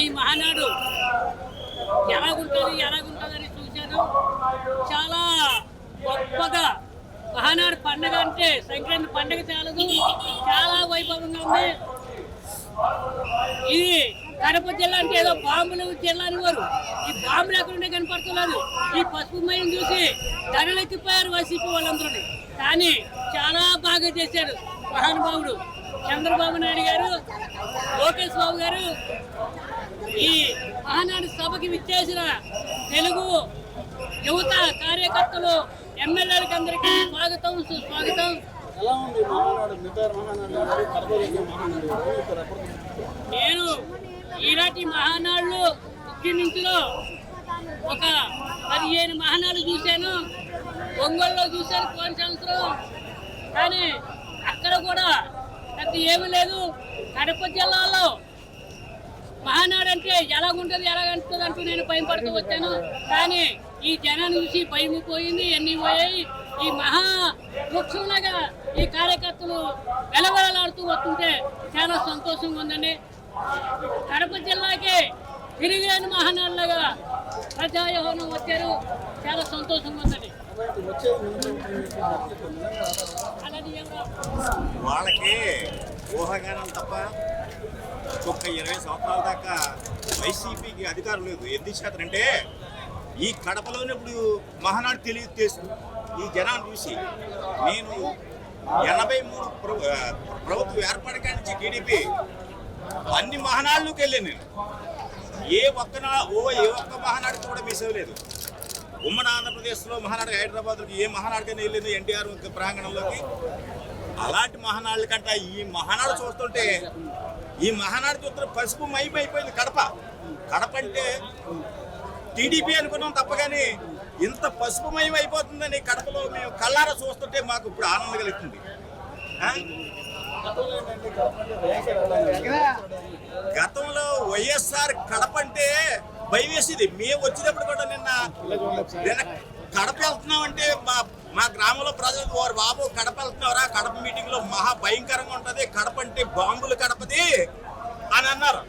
ఈ మహానాడు ఎలాగుంటుంది ఎలాగుంటుందని చూశాను. చాలా గొప్పగా మహానాడు పండగ అంటే సంక్రాంతి పండగ చాలదు. చాలా వైభవంగా ఉంది. ఇది కడప జిల్లా అంటే ఏదో బాంబులు జిల్లా అనేవారు ఈ బాంబులు ఎక్కడుండే కనపడుతున్నారు. ఈ పసుపు మయం చూసి ధరలెత్తిపోయారు వైసీపీ వాళ్ళందరూ కానీ చాలా బాగా చేశారు మహానుభావుడు చంద్రబాబు నాయుడు గారు లోకేష్ బాబు గారు. ఈ మహానాడు సభకి విచ్చేసిన తెలుగు యువత కార్యకర్తలు ఎమ్మెల్యేలకు అందరికీ స్వాగతం సుస్వాగతం. నేను ఈనాటి మహానాడులో ముఖ్యమంత్రిలో ఒక పదిహేను మహానాడు చూశాను. ఒంగోలులో చూశాను పోయిన సంవత్సరం. కానీ అక్కడ కూడా పెద్ద ఏమీ లేదు. కడప జిల్లాలో మహానాడు అంటే ఎలాగుంటుంది ఎలాగంటుంది అంటూ నేను భయపడుతూ వచ్చాను. కానీ ఈ జనాన్ని చూసి భయం పోయింది ఎన్ని పోయాయి. ఈ మహా వృక్షంలాగా ఈ కార్యకర్తలు వెలవెలలాడుతూ వస్తుంటే చాలా సంతోషంగా ఉందండి. కడప జిల్లాకి తిరిగిన మహానాడులాగా ప్రజాయోహనం వచ్చారు. చాలా సంతోషంగా ఉందండి. వాళ్ళకి ఊహగానం తప్ప ఒక్క ఇరవై సంవత్సరాల దాకా వైసీపీకి అధికారం లేదు. ఎందుకు చేతనంటే ఈ కడపలోనే ఇప్పుడు మహానాడు తెలియజేస్తుంది ఈ జనాన్ని చూసి నేను ఎనభై మూడు ప్రభుత్వం ఏర్పడక నుంచి టీడీపీ అన్ని మహానాడులకు వెళ్ళాను నేను. ఏ ఒక్క ఓ ఏ ఒక్క మహానాడుకి కూడా మిస్ అవ్వలేదు. ఉమ్మడి ఆంధ్రప్రదేశ్లో మహానాడు హైదరాబాద్కి ఏ మహానాడికైనా వెళ్ళింది ఎన్టీఆర్ ప్రాంగణంలోకి. అలాంటి మహానాళ్ళ కంటే ఈ మహానాడు చూస్తుంటే ఈ మహానాడు చూస్తున్న పసుపు మైమైపోయింది కడప. కడప అంటే టీడీపీ అనుకున్నాం తప్ప కానీ ఇంత పసుపుమయం అయిపోతుందని కడపలో మేము కళ్ళారా చూస్తుంటే మాకు ఇప్పుడు ఆనందం కలుగుతుంది. గతంలో వైఎస్ఆర్ గతంలో వైఎస్ఆర్ కడప అంటే భయం వేసేది. మేము వచ్చినప్పుడు కూడా నిన్న నిన్న కడప వెళ్తున్నామంటే మా మా గ్రామంలో ప్రజలు వారు బాబు కడప వెళ్తున్నారా కడప మీటింగ్లో మహా భయంకరంగా ఉంటది కడప అంటే బాంబులు కడపది అని అన్నారు.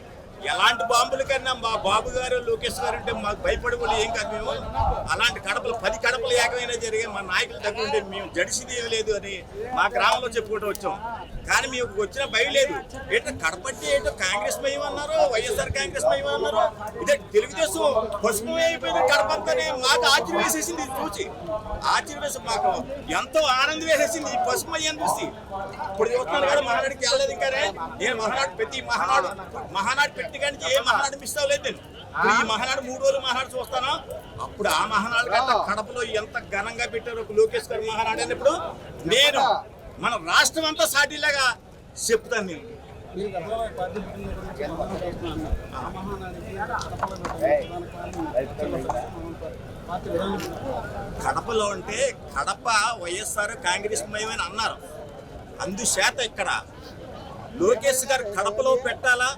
ఎలాంటి బాంబుల కన్నా మా బాబు గారు లోకేష్ గారు అంటే మాకు భయపడి కూడా ఏం కాదు మేము. అలాంటి కడపలు పది కడపలు ఏకమైనా జరిగే మా నాయకుల దగ్గర ఉంటే మేము జడిసింది ఏం లేదు అని మా గ్రామంలో చెప్పుకుంటూ వచ్చాం. కానీ మీకు వచ్చిన భయం లేదు. ఏంటో కడపట్టి ఏంటో కాంగ్రెస్ భయం అన్నారు వైఎస్ఆర్ కాంగ్రెస్ భయం అన్నారు. ఇదే తెలుగుదేశం పసుపు అయిపోయింది కడప మాకు ఆశ్చర్యం వేసేసింది ఇది చూసి. ఆశ్చర్యం వేసి మాకు ఎంతో ఆనందం వేసేసింది ఈ పసుపు అయ్యని చూసి. ఇప్పుడు చూస్తున్నాను కదా మహానాడికి వెళ్ళలేదు ఇంకా నేను మహానాడు ప్రతి మహానాడు మహానాడు పెట్టి కానీ ఏ మహానాడు మిస్ అవ్వలేదు నేను. ఈ మహానాడు మూడు రోజులు మహానాడు చూస్తాను? అప్పుడు ఆ మహానాడు కంటే కడపలో ఎంత ఘనంగా పెట్టారు ఒక లోకేష్ గారి మహానాడు అన్నప్పుడు నేను మన రాష్ట్రం అంతా సాటిలాగా చెప్తాను నేను. కడపలో అంటే కడప వైఎస్ఆర్ కాంగ్రెస్ మయమని అన్నారు. అందుచేత ఇక్కడ లోకేష్ గారు కడపలో పెట్టాలా?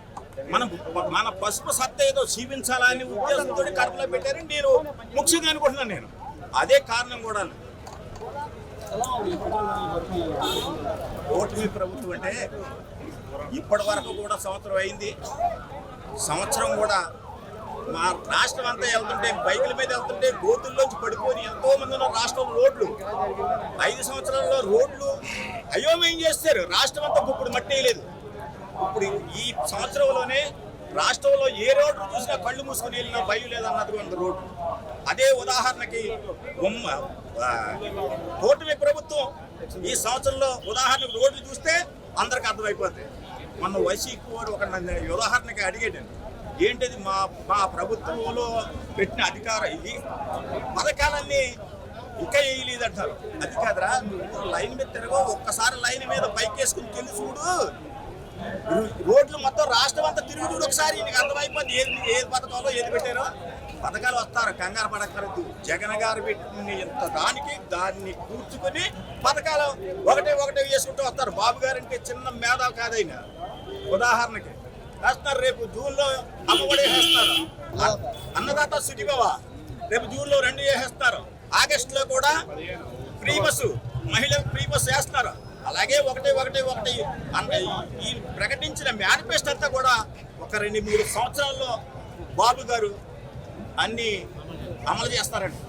మనం మన పసుపు సత్త ఏదో జీవించాలా ఉద్దేశంతో కడపలో పెట్టారని నేను ముఖ్యంగా అనుకుంటున్నాను నేను. అదే కారణం కూడా. ఓటమి ప్రభుత్వం అంటే ఇప్పటి వరకు కూడా సంవత్సరం అయింది. సంవత్సరం కూడా మా రాష్ట్రం అంతా వెళ్తుంటే బైకుల మీద వెళ్తుంటే గోతుల్లోంచి పడిపోయి ఎంతో మంది ఉన్న రాష్ట్రం రోడ్లు. ఐదు సంవత్సరాల్లో రోడ్లు అయోమయం చేస్తారు. రాష్ట్రం అంతా ఇప్పుడు మట్టి లేదు ఇప్పుడు ఈ సంవత్సరంలోనే రాష్ట్రంలో ఏ రోడ్డు చూసినా కళ్ళు మూసుకుని వెళ్ళిన భయం లేదన్నటువంటి రోడ్డు. అదే ఉదాహరణకి కూటమి ప్రభుత్వం ఈ సంవత్సరంలో ఉదాహరణకు రోడ్లు చూస్తే అందరికి అర్థమైపోతాయి మొన్న వైసీపీ వాడు ఒక ఉదాహరణకి అడిగేటండి ఏంటిది మా మా ప్రభుత్వంలో పెట్టిన అధికారం ఇది పథకాలన్నీ ఇంకా వేయలేదంటారు. అది కాదురా నువ్వు లైన్ మీద తిరగో ఒక్కసారి లైన్ మీద పైకి వేసుకుని తిరిగి చూడు. రోడ్లు మొత్తం రాష్ట్రం అంతా తిరిగి చూడు ఒకసారి నీకు అర్థమైపోయింది. ఏది ఏది పథకాలో ఏది పెట్టారో. పథకాలు వస్తారు. కంగారు పడక్కర్లేదు. జగన్ గారు పెట్టిన ఇంత దానికి దాన్ని కూర్చుకొని పథకాలు ఒకటే ఒకటే వేసుకుంటూ వస్తారు. బాబు గారు అంటే చిన్న మేధావి కాదైనా. ఉదాహరణకి వేస్తున్నారు రేపు జూన్లో అమ్మఒడి వేస్తారు అన్నదాత సుఖీభవ రేపు జూన్లో రెండు వేసేస్తారు. ఆగస్టులో కూడా ఫ్రీ బస్సు మహిళలకు ఫ్రీ బస్సు వేస్తున్నారు అలాగే ఒకటి ఒకటి ఒకటి. అన్న ఈ ప్రకటించిన మేనిఫెస్టో అంతా కూడా ఒక రెండు మూడు సంవత్సరాల్లో బాబు గారు అన్ని అమలు చేస్తారండి.